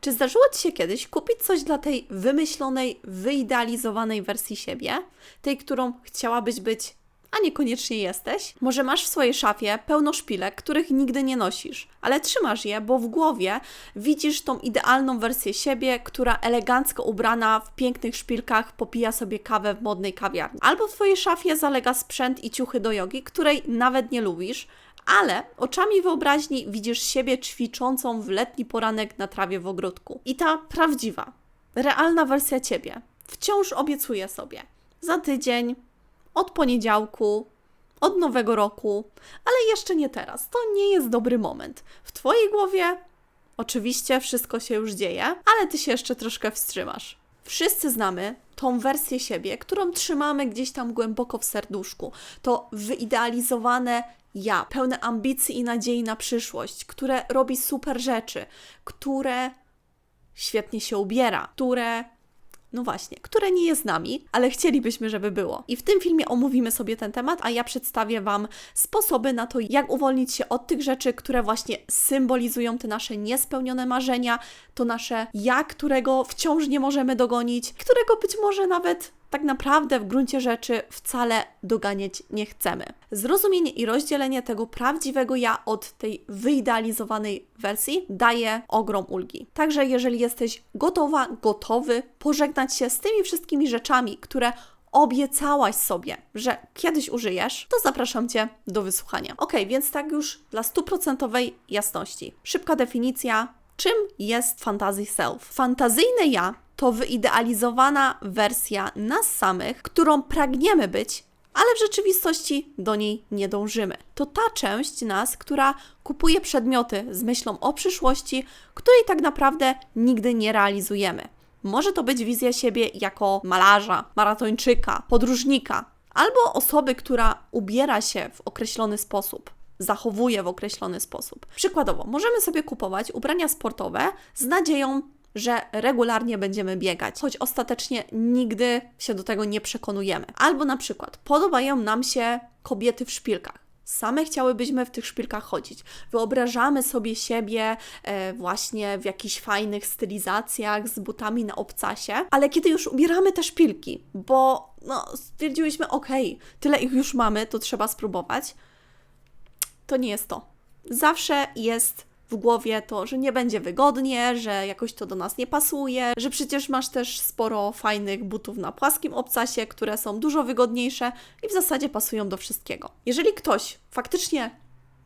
Czy zdarzyło Ci się kiedyś kupić coś dla tej wymyślonej, wyidealizowanej wersji siebie, tej, którą chciałabyś być, a niekoniecznie jesteś? Może masz w swojej szafie pełno szpilek, których nigdy nie nosisz, ale trzymasz je, bo w głowie widzisz tą idealną wersję siebie, która elegancko ubrana w pięknych szpilkach popija sobie kawę w modnej kawiarni. Albo w Twojej szafie zalega sprzęt i ciuchy do jogi, której nawet nie lubisz, ale oczami wyobraźni widzisz siebie ćwiczącą w letni poranek na trawie w ogródku. I ta prawdziwa, realna wersja ciebie wciąż obiecuje sobie za tydzień, od poniedziałku, od nowego roku, ale jeszcze nie teraz. To nie jest dobry moment. W twojej głowie oczywiście wszystko się już dzieje, ale ty się jeszcze troszkę wstrzymasz. Wszyscy znamy tą wersję siebie, którą trzymamy gdzieś tam głęboko w serduszku. To wyidealizowane ja, pełne ambicji i nadziei na przyszłość, które robi super rzeczy, które świetnie się ubiera, które no właśnie, które nie jest z nami, ale chcielibyśmy, żeby było. I w tym filmie omówimy sobie ten temat, a ja przedstawię Wam sposoby na to, jak uwolnić się od tych rzeczy, które właśnie symbolizują te nasze niespełnione marzenia, to nasze ja, którego wciąż nie możemy dogonić, którego być może nawet tak naprawdę w gruncie rzeczy wcale doganiać nie chcemy. Zrozumienie i rozdzielenie tego prawdziwego ja od tej wyidealizowanej wersji daje ogrom ulgi. Także jeżeli jesteś gotowa, gotowy pożegnać się z tymi wszystkimi rzeczami, które obiecałaś sobie, że kiedyś użyjesz, to zapraszam Cię do wysłuchania. Ok, więc tak już dla stuprocentowej jasności. Szybka definicja, czym jest fantasy self. Fantazyjne ja to wyidealizowana wersja nas samych, którą pragniemy być, ale w rzeczywistości do niej nie dążymy. To ta część nas, która kupuje przedmioty z myślą o przyszłości, której tak naprawdę nigdy nie realizujemy. Może to być wizja siebie jako malarza, maratończyka, podróżnika, albo osoby, która ubiera się w określony sposób zachowuje w określony sposób. Przykładowo, możemy sobie kupować ubrania sportowe z nadzieją, że regularnie będziemy biegać, choć ostatecznie nigdy się do tego nie przekonujemy. Albo na przykład podobają nam się kobiety w szpilkach. Same chciałybyśmy w tych szpilkach chodzić. Wyobrażamy sobie siebie e, właśnie w jakichś fajnych stylizacjach z butami na obcasie, ale kiedy już ubieramy te szpilki, bo no, stwierdziłyśmy, ok, tyle ich już mamy, to trzeba spróbować, to nie jest to. Zawsze jest w głowie to, że nie będzie wygodnie, że jakoś to do nas nie pasuje, że przecież masz też sporo fajnych butów na płaskim obcasie, które są dużo wygodniejsze i w zasadzie pasują do wszystkiego. Jeżeli ktoś faktycznie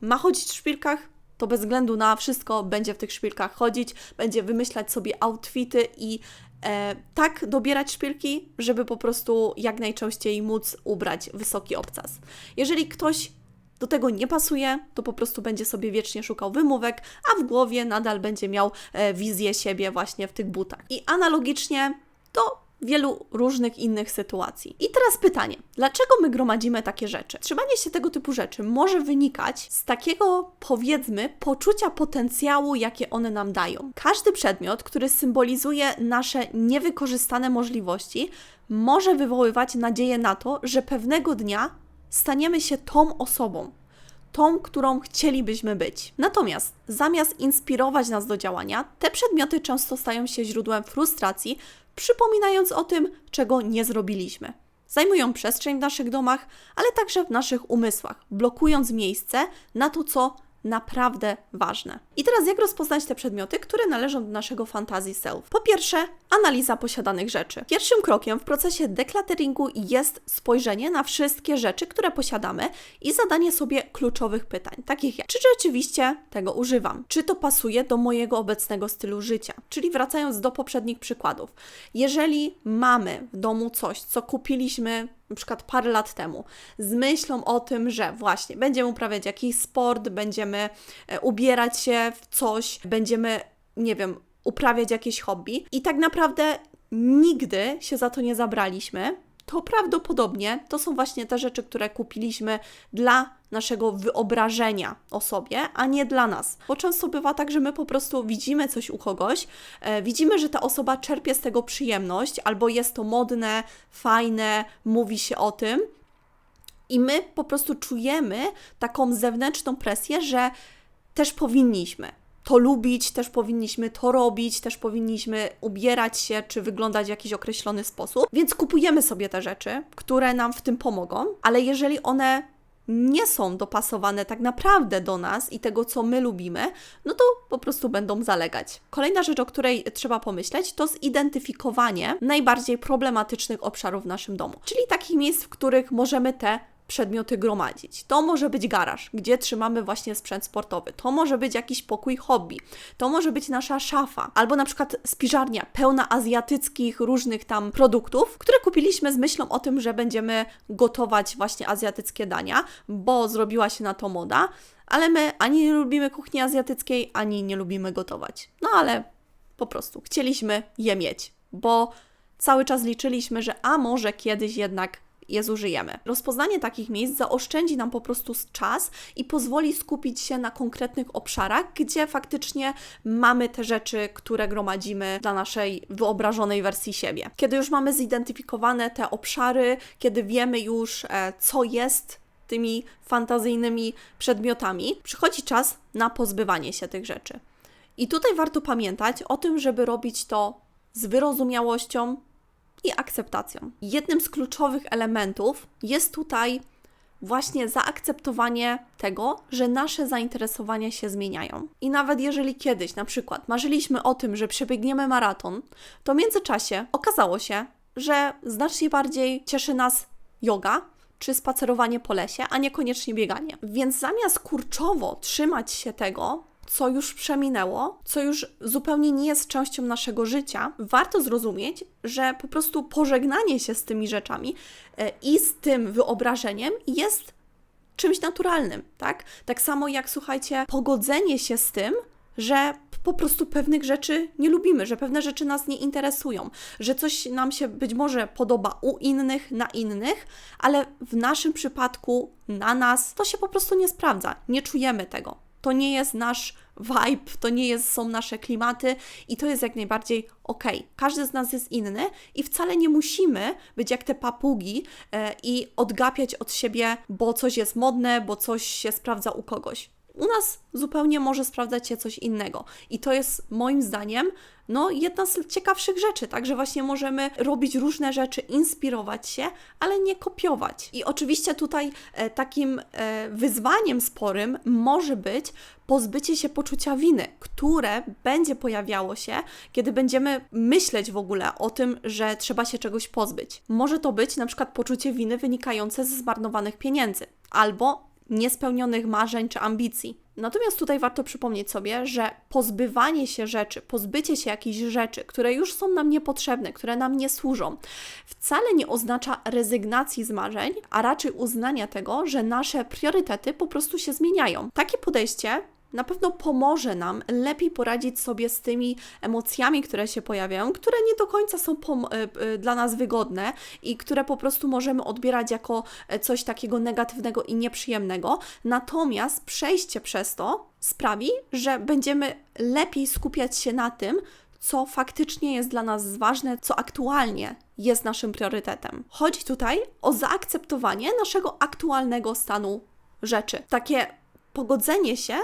ma chodzić w szpilkach, to bez względu na wszystko będzie w tych szpilkach chodzić, będzie wymyślać sobie outfity i e, tak dobierać szpilki, żeby po prostu jak najczęściej móc ubrać wysoki obcas. Jeżeli ktoś do tego nie pasuje, to po prostu będzie sobie wiecznie szukał wymówek, a w głowie nadal będzie miał e, wizję siebie właśnie w tych butach. I analogicznie to wielu różnych innych sytuacji. I teraz pytanie, dlaczego my gromadzimy takie rzeczy? Trzymanie się tego typu rzeczy może wynikać z takiego, powiedzmy, poczucia potencjału, jakie one nam dają. Każdy przedmiot, który symbolizuje nasze niewykorzystane możliwości, może wywoływać nadzieję na to, że pewnego dnia staniemy się tą osobą, tą, którą chcielibyśmy być. Natomiast zamiast inspirować nas do działania, te przedmioty często stają się źródłem frustracji, przypominając o tym, czego nie zrobiliśmy. Zajmują przestrzeń w naszych domach, ale także w naszych umysłach, blokując miejsce na to, co naprawdę ważne. I teraz jak rozpoznać te przedmioty, które należą do naszego fantasy self? Po pierwsze, analiza posiadanych rzeczy. Pierwszym krokiem w procesie deklateringu jest spojrzenie na wszystkie rzeczy, które posiadamy i zadanie sobie kluczowych pytań, takich jak czy rzeczywiście tego używam? Czy to pasuje do mojego obecnego stylu życia? Czyli wracając do poprzednich przykładów. Jeżeli mamy w domu coś, co kupiliśmy na przykład parę lat temu, z myślą o tym, że właśnie będziemy uprawiać jakiś sport, będziemy e, ubierać się w coś, będziemy, nie wiem, uprawiać jakieś hobby i tak naprawdę nigdy się za to nie zabraliśmy, to prawdopodobnie to są właśnie te rzeczy, które kupiliśmy dla naszego wyobrażenia o sobie, a nie dla nas. Bo często bywa tak, że my po prostu widzimy coś u kogoś, e, widzimy, że ta osoba czerpie z tego przyjemność, albo jest to modne, fajne, mówi się o tym. I my po prostu czujemy taką zewnętrzną presję, że też powinniśmy to lubić, też powinniśmy to robić, też powinniśmy ubierać się czy wyglądać w jakiś określony sposób. Więc kupujemy sobie te rzeczy, które nam w tym pomogą, ale jeżeli one nie są dopasowane tak naprawdę do nas i tego, co my lubimy, no to po prostu będą zalegać. Kolejna rzecz, o której trzeba pomyśleć, to zidentyfikowanie najbardziej problematycznych obszarów w naszym domu, czyli takich miejsc, w których możemy te przedmioty gromadzić. To może być garaż, gdzie trzymamy właśnie sprzęt sportowy. To może być jakiś pokój hobby. To może być nasza szafa. Albo na przykład spiżarnia pełna azjatyckich różnych tam produktów, które kupiliśmy z myślą o tym, że będziemy gotować właśnie azjatyckie dania, bo zrobiła się na to moda. Ale my ani nie lubimy kuchni azjatyckiej, ani nie lubimy gotować. No ale po prostu chcieliśmy je mieć, bo cały czas liczyliśmy, że a może kiedyś jednak je zużyjemy. Rozpoznanie takich miejsc zaoszczędzi nam po prostu czas i pozwoli skupić się na konkretnych obszarach, gdzie faktycznie mamy te rzeczy, które gromadzimy dla naszej wyobrażonej wersji siebie. Kiedy już mamy zidentyfikowane te obszary, kiedy wiemy już, e, co jest tymi fantazyjnymi przedmiotami, przychodzi czas na pozbywanie się tych rzeczy. I tutaj warto pamiętać o tym, żeby robić to z wyrozumiałością, i akceptacją. Jednym z kluczowych elementów jest tutaj właśnie zaakceptowanie tego, że nasze zainteresowania się zmieniają. I nawet jeżeli kiedyś na przykład marzyliśmy o tym, że przebiegniemy maraton, to w międzyczasie okazało się, że znacznie bardziej cieszy nas yoga, czy spacerowanie po lesie, a niekoniecznie bieganie. Więc zamiast kurczowo trzymać się tego, co już przeminęło, co już zupełnie nie jest częścią naszego życia, warto zrozumieć, że po prostu pożegnanie się z tymi rzeczami e, i z tym wyobrażeniem jest czymś naturalnym, tak? Tak samo jak słuchajcie, pogodzenie się z tym, że po prostu pewnych rzeczy nie lubimy, że pewne rzeczy nas nie interesują, że coś nam się być może podoba u innych, na innych, ale w naszym przypadku, na nas, to się po prostu nie sprawdza. Nie czujemy tego to nie jest nasz vibe, to nie jest, są nasze klimaty i to jest jak najbardziej ok. Każdy z nas jest inny i wcale nie musimy być jak te papugi e, i odgapiać od siebie, bo coś jest modne, bo coś się sprawdza u kogoś. U nas zupełnie może sprawdzać się coś innego. I to jest moim zdaniem no, jedna z ciekawszych rzeczy, także właśnie możemy robić różne rzeczy, inspirować się, ale nie kopiować. I oczywiście tutaj e, takim e, wyzwaniem sporym może być pozbycie się poczucia winy, które będzie pojawiało się, kiedy będziemy myśleć w ogóle o tym, że trzeba się czegoś pozbyć. Może to być na przykład poczucie winy wynikające ze zmarnowanych pieniędzy albo niespełnionych marzeń czy ambicji. Natomiast tutaj warto przypomnieć sobie, że pozbywanie się rzeczy, pozbycie się jakichś rzeczy, które już są nam niepotrzebne, które nam nie służą, wcale nie oznacza rezygnacji z marzeń, a raczej uznania tego, że nasze priorytety po prostu się zmieniają. Takie podejście na pewno pomoże nam lepiej poradzić sobie z tymi emocjami, które się pojawiają, które nie do końca są e, e, dla nas wygodne i które po prostu możemy odbierać jako e, coś takiego negatywnego i nieprzyjemnego. Natomiast przejście przez to sprawi, że będziemy lepiej skupiać się na tym, co faktycznie jest dla nas ważne, co aktualnie jest naszym priorytetem. Chodzi tutaj o zaakceptowanie naszego aktualnego stanu rzeczy. Takie pogodzenie się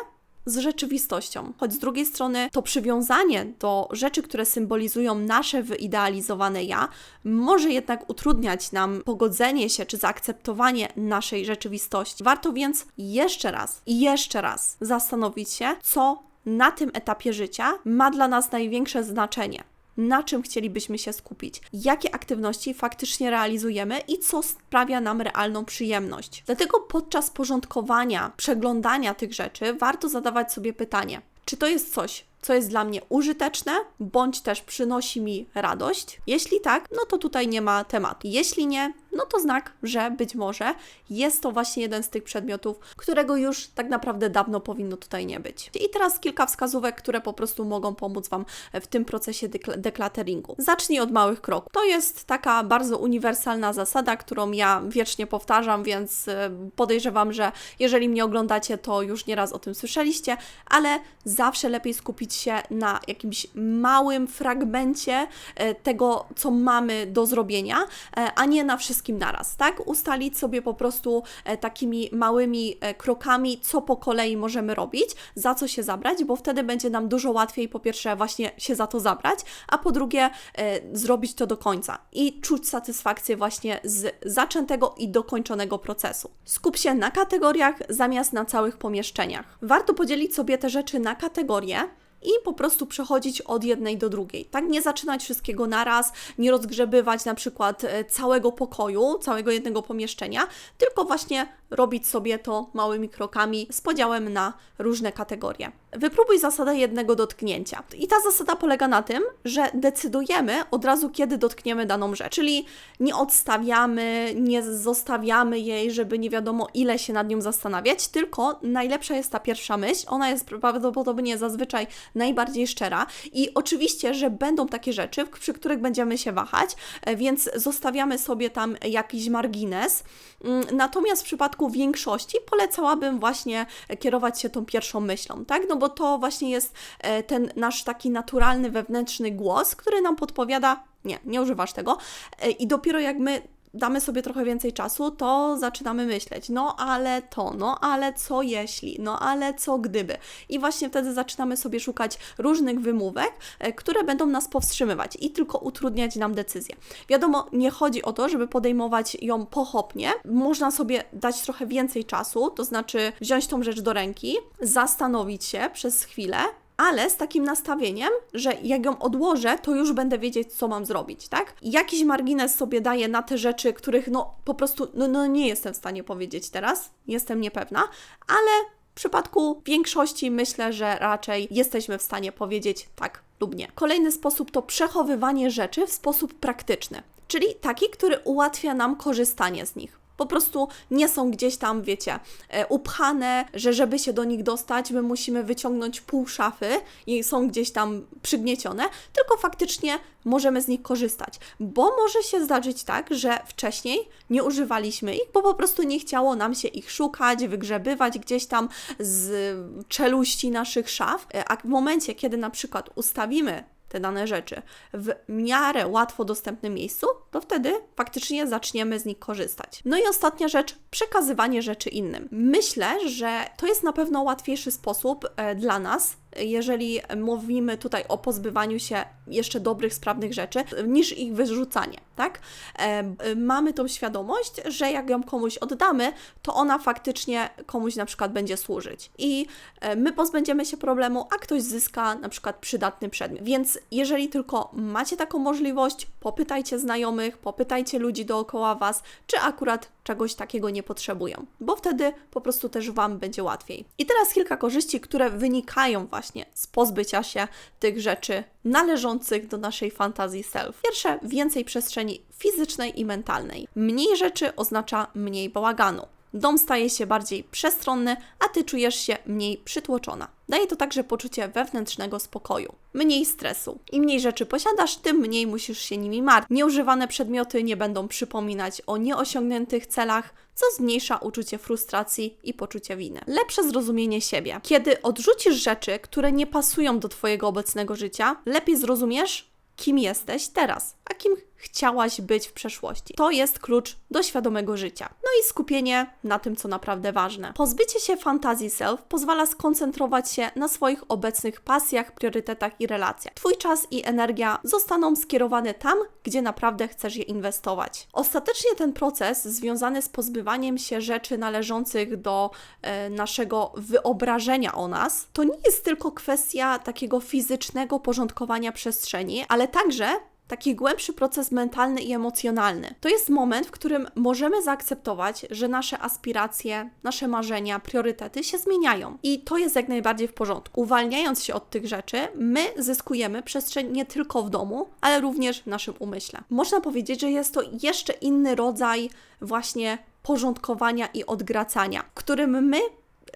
z rzeczywistością. Choć z drugiej strony to przywiązanie do rzeczy, które symbolizują nasze wyidealizowane ja, może jednak utrudniać nam pogodzenie się czy zaakceptowanie naszej rzeczywistości. Warto więc jeszcze raz i jeszcze raz zastanowić się, co na tym etapie życia ma dla nas największe znaczenie na czym chcielibyśmy się skupić, jakie aktywności faktycznie realizujemy i co sprawia nam realną przyjemność. Dlatego podczas porządkowania, przeglądania tych rzeczy warto zadawać sobie pytanie, czy to jest coś, co jest dla mnie użyteczne, bądź też przynosi mi radość? Jeśli tak, no to tutaj nie ma tematu. Jeśli nie, no to znak, że być może jest to właśnie jeden z tych przedmiotów, którego już tak naprawdę dawno powinno tutaj nie być. I teraz kilka wskazówek, które po prostu mogą pomóc Wam w tym procesie deklateringu. Zacznij od małych kroków. To jest taka bardzo uniwersalna zasada, którą ja wiecznie powtarzam, więc e, podejrzewam, że jeżeli mnie oglądacie, to już nieraz o tym słyszeliście, ale zawsze lepiej skupić się na jakimś małym fragmencie e, tego, co mamy do zrobienia, e, a nie na wszystkich wszystkim naraz, tak? Ustalić sobie po prostu e, takimi małymi e, krokami, co po kolei możemy robić, za co się zabrać, bo wtedy będzie nam dużo łatwiej po pierwsze właśnie się za to zabrać, a po drugie e, zrobić to do końca i czuć satysfakcję właśnie z zaczętego i dokończonego procesu. Skup się na kategoriach zamiast na całych pomieszczeniach. Warto podzielić sobie te rzeczy na kategorie, i po prostu przechodzić od jednej do drugiej. Tak, nie zaczynać wszystkiego naraz, nie rozgrzebywać na przykład e, całego pokoju, całego jednego pomieszczenia, tylko właśnie robić sobie to małymi krokami z podziałem na różne kategorie. Wypróbuj zasadę jednego dotknięcia. I ta zasada polega na tym, że decydujemy od razu, kiedy dotkniemy daną rzecz. Czyli nie odstawiamy, nie zostawiamy jej, żeby nie wiadomo ile się nad nią zastanawiać, tylko najlepsza jest ta pierwsza myśl. Ona jest prawdopodobnie zazwyczaj najbardziej szczera. I oczywiście, że będą takie rzeczy, przy których będziemy się wahać, e, więc zostawiamy sobie tam jakiś margines. Mm, natomiast w przypadku większości polecałabym właśnie kierować się tą pierwszą myślą, tak? No bo to właśnie jest e, ten nasz taki naturalny wewnętrzny głos, który nam podpowiada, nie, nie używasz tego. E, I dopiero jak my damy sobie trochę więcej czasu, to zaczynamy myśleć, no ale to, no ale co jeśli, no ale co gdyby. I właśnie wtedy zaczynamy sobie szukać różnych wymówek, e, które będą nas powstrzymywać i tylko utrudniać nam decyzję. Wiadomo, nie chodzi o to, żeby podejmować ją pochopnie. Można sobie dać trochę więcej czasu, to znaczy wziąć tą rzecz do ręki, zastanowić się przez chwilę, ale z takim nastawieniem, że jak ją odłożę, to już będę wiedzieć, co mam zrobić, tak? Jakiś margines sobie daję na te rzeczy, których no po prostu no, no nie jestem w stanie powiedzieć teraz, jestem niepewna, ale w przypadku większości myślę, że raczej jesteśmy w stanie powiedzieć tak lub nie. Kolejny sposób to przechowywanie rzeczy w sposób praktyczny, czyli taki, który ułatwia nam korzystanie z nich po prostu nie są gdzieś tam, wiecie, e, upchane, że żeby się do nich dostać, my musimy wyciągnąć pół szafy i są gdzieś tam przygniecione, tylko faktycznie możemy z nich korzystać. Bo może się zdarzyć tak, że wcześniej nie używaliśmy ich, bo po prostu nie chciało nam się ich szukać, wygrzebywać gdzieś tam z czeluści naszych szaf, e, a w momencie, kiedy na przykład ustawimy te dane rzeczy w miarę łatwo dostępnym miejscu, to wtedy faktycznie zaczniemy z nich korzystać. No i ostatnia rzecz, przekazywanie rzeczy innym. Myślę, że to jest na pewno łatwiejszy sposób e, dla nas, jeżeli mówimy tutaj o pozbywaniu się jeszcze dobrych, sprawnych rzeczy, niż ich wyrzucanie, tak? E, mamy tą świadomość, że jak ją komuś oddamy, to ona faktycznie komuś na przykład będzie służyć. I e, my pozbędziemy się problemu, a ktoś zyska na przykład przydatny przedmiot. Więc jeżeli tylko macie taką możliwość, popytajcie znajomych, popytajcie ludzi dookoła Was, czy akurat czegoś takiego nie potrzebują, bo wtedy po prostu też Wam będzie łatwiej. I teraz kilka korzyści, które wynikają właśnie z pozbycia się tych rzeczy należących do naszej fantazji self. Pierwsze, więcej przestrzeni fizycznej i mentalnej. Mniej rzeczy oznacza mniej bałaganu. Dom staje się bardziej przestronny, a ty czujesz się mniej przytłoczona. Daje to także poczucie wewnętrznego spokoju, mniej stresu. Im mniej rzeczy posiadasz, tym mniej musisz się nimi martwić. Nieużywane przedmioty nie będą przypominać o nieosiągniętych celach, co zmniejsza uczucie frustracji i poczucie winy. Lepsze zrozumienie siebie. Kiedy odrzucisz rzeczy, które nie pasują do Twojego obecnego życia, lepiej zrozumiesz, kim jesteś teraz, a kim chciałaś być w przeszłości. To jest klucz do świadomego życia. No i skupienie na tym, co naprawdę ważne. Pozbycie się fantazji self pozwala skoncentrować się na swoich obecnych pasjach, priorytetach i relacjach. Twój czas i energia zostaną skierowane tam, gdzie naprawdę chcesz je inwestować. Ostatecznie ten proces związany z pozbywaniem się rzeczy należących do e, naszego wyobrażenia o nas, to nie jest tylko kwestia takiego fizycznego porządkowania przestrzeni, ale także taki głębszy proces mentalny i emocjonalny. To jest moment, w którym możemy zaakceptować, że nasze aspiracje, nasze marzenia, priorytety się zmieniają. I to jest jak najbardziej w porządku. Uwalniając się od tych rzeczy, my zyskujemy przestrzeń nie tylko w domu, ale również w naszym umyśle. Można powiedzieć, że jest to jeszcze inny rodzaj właśnie porządkowania i odgracania, którym my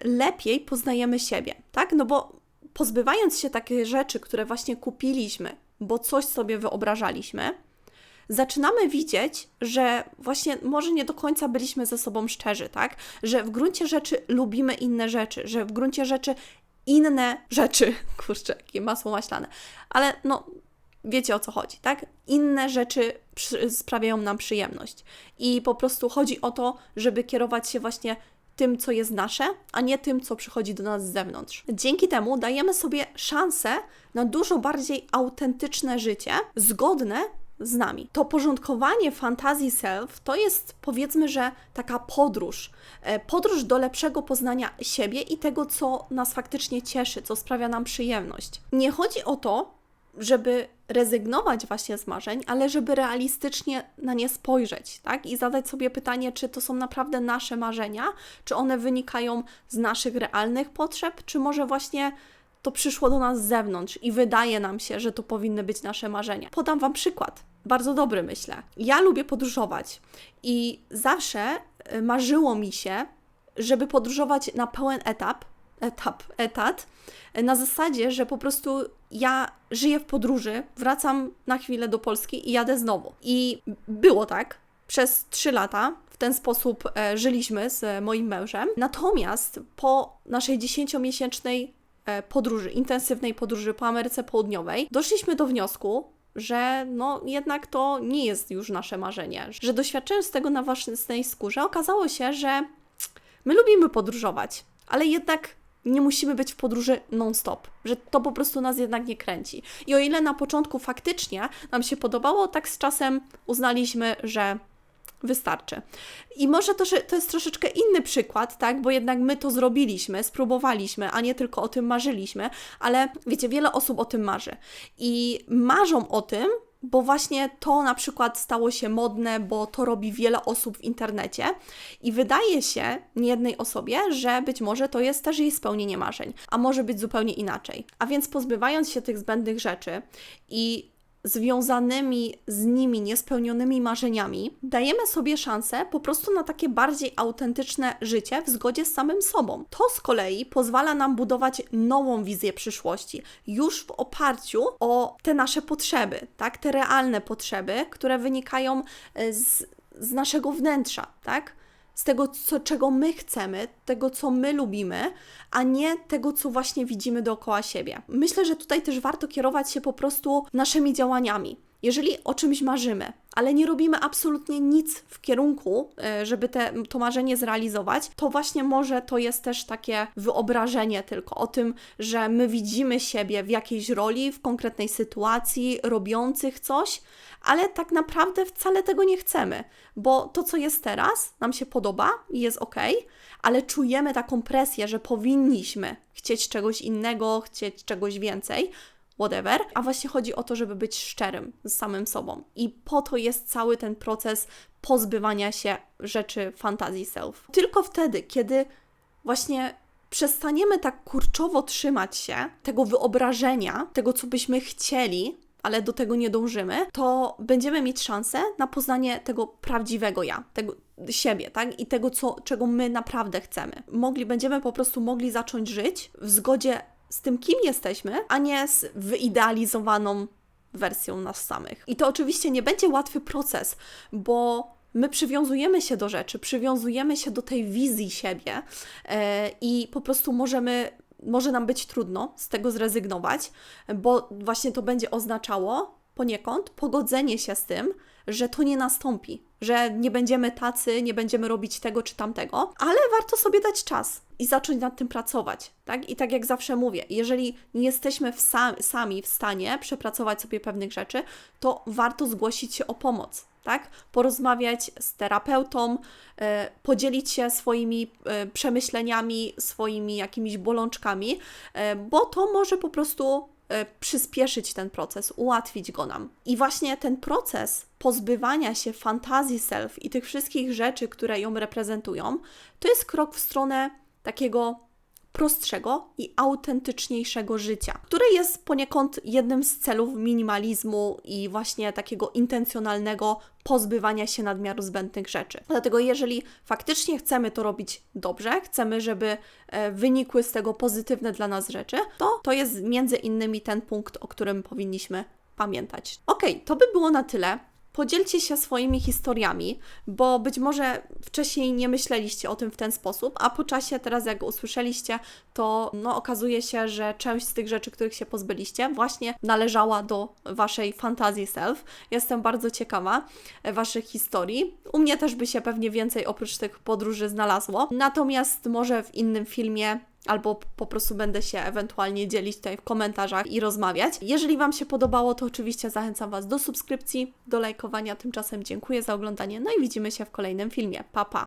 lepiej poznajemy siebie, tak? No bo pozbywając się takich rzeczy, które właśnie kupiliśmy, bo coś sobie wyobrażaliśmy, zaczynamy widzieć, że właśnie może nie do końca byliśmy ze sobą szczerzy, tak? Że w gruncie rzeczy lubimy inne rzeczy, że w gruncie rzeczy inne rzeczy, kurczę, jakie masło maślane, ale no wiecie o co chodzi, tak? Inne rzeczy sprawiają nam przyjemność. I po prostu chodzi o to, żeby kierować się właśnie tym, co jest nasze, a nie tym, co przychodzi do nas z zewnątrz. Dzięki temu dajemy sobie szansę na dużo bardziej autentyczne życie, zgodne z nami. To porządkowanie fantazji self to jest powiedzmy, że taka podróż. E, podróż do lepszego poznania siebie i tego, co nas faktycznie cieszy, co sprawia nam przyjemność. Nie chodzi o to, żeby rezygnować właśnie z marzeń, ale żeby realistycznie na nie spojrzeć, tak? I zadać sobie pytanie, czy to są naprawdę nasze marzenia, czy one wynikają z naszych realnych potrzeb, czy może właśnie to przyszło do nas z zewnątrz i wydaje nam się, że to powinny być nasze marzenia. Podam Wam przykład. Bardzo dobry, myślę. Ja lubię podróżować i zawsze y, marzyło mi się, żeby podróżować na pełen etap, etap, etat, na zasadzie, że po prostu ja żyję w podróży, wracam na chwilę do Polski i jadę znowu. I było tak przez trzy lata. W ten sposób e, żyliśmy z moim mężem. Natomiast po naszej dziesięciomiesięcznej e, podróży, intensywnej podróży po Ameryce Południowej, doszliśmy do wniosku, że no jednak to nie jest już nasze marzenie. Że doświadczając tego na własnej skórze, okazało się, że my lubimy podróżować, ale jednak nie musimy być w podróży non-stop, że to po prostu nas jednak nie kręci. I o ile na początku faktycznie nam się podobało, tak z czasem uznaliśmy, że wystarczy. I może to, to jest troszeczkę inny przykład, tak, bo jednak my to zrobiliśmy, spróbowaliśmy, a nie tylko o tym marzyliśmy, ale wiecie, wiele osób o tym marzy. I marzą o tym, bo właśnie to na przykład stało się modne, bo to robi wiele osób w internecie i wydaje się niejednej osobie, że być może to jest też jej spełnienie marzeń, a może być zupełnie inaczej. A więc pozbywając się tych zbędnych rzeczy i związanymi z nimi niespełnionymi marzeniami, dajemy sobie szansę po prostu na takie bardziej autentyczne życie w zgodzie z samym sobą. To z kolei pozwala nam budować nową wizję przyszłości, już w oparciu o te nasze potrzeby, tak? Te realne potrzeby, które wynikają e, z, z naszego wnętrza, tak? Z tego, co, czego my chcemy, tego, co my lubimy, a nie tego, co właśnie widzimy dookoła siebie. Myślę, że tutaj też warto kierować się po prostu naszymi działaniami. Jeżeli o czymś marzymy, ale nie robimy absolutnie nic w kierunku, e, żeby te, to marzenie zrealizować, to właśnie może to jest też takie wyobrażenie tylko o tym, że my widzimy siebie w jakiejś roli, w konkretnej sytuacji, robiących coś, ale tak naprawdę wcale tego nie chcemy, bo to, co jest teraz, nam się podoba i jest ok, ale czujemy taką presję, że powinniśmy chcieć czegoś innego, chcieć czegoś więcej, whatever, a właśnie chodzi o to, żeby być szczerym z samym sobą. I po to jest cały ten proces pozbywania się rzeczy fantazji self. Tylko wtedy, kiedy właśnie przestaniemy tak kurczowo trzymać się tego wyobrażenia, tego, co byśmy chcieli, ale do tego nie dążymy, to będziemy mieć szansę na poznanie tego prawdziwego ja, tego siebie, tak? I tego, co, czego my naprawdę chcemy. Mogli, będziemy po prostu mogli zacząć żyć w zgodzie z tym, kim jesteśmy, a nie z wyidealizowaną wersją nas samych. I to oczywiście nie będzie łatwy proces, bo my przywiązujemy się do rzeczy, przywiązujemy się do tej wizji siebie yy, i po prostu możemy może nam być trudno z tego zrezygnować, bo właśnie to będzie oznaczało poniekąd pogodzenie się z tym, że to nie nastąpi, że nie będziemy tacy, nie będziemy robić tego czy tamtego, ale warto sobie dać czas i zacząć nad tym pracować, tak? I tak jak zawsze mówię, jeżeli nie jesteśmy w sam, sami w stanie przepracować sobie pewnych rzeczy, to warto zgłosić się o pomoc, tak? Porozmawiać z terapeutą, e, podzielić się swoimi e, przemyśleniami, swoimi jakimiś bolączkami, e, bo to może po prostu przyspieszyć ten proces, ułatwić go nam. I właśnie ten proces pozbywania się fantazji self i tych wszystkich rzeczy, które ją reprezentują, to jest krok w stronę takiego prostszego i autentyczniejszego życia, które jest poniekąd jednym z celów minimalizmu i właśnie takiego intencjonalnego pozbywania się nadmiaru zbędnych rzeczy. Dlatego, jeżeli faktycznie chcemy to robić dobrze, chcemy, żeby e, wynikły z tego pozytywne dla nas rzeczy, to to jest między innymi ten punkt, o którym powinniśmy pamiętać. Ok, to by było na tyle podzielcie się swoimi historiami, bo być może wcześniej nie myśleliście o tym w ten sposób, a po czasie, teraz jak usłyszeliście, to no, okazuje się, że część z tych rzeczy, których się pozbyliście, właśnie należała do waszej fantazji self. Jestem bardzo ciekawa e, waszych historii. U mnie też by się pewnie więcej oprócz tych podróży znalazło. Natomiast może w innym filmie albo po prostu będę się ewentualnie dzielić tutaj w komentarzach i rozmawiać. Jeżeli Wam się podobało, to oczywiście zachęcam Was do subskrypcji, do lajkowania. Tymczasem dziękuję za oglądanie, no i widzimy się w kolejnym filmie. Pa, pa!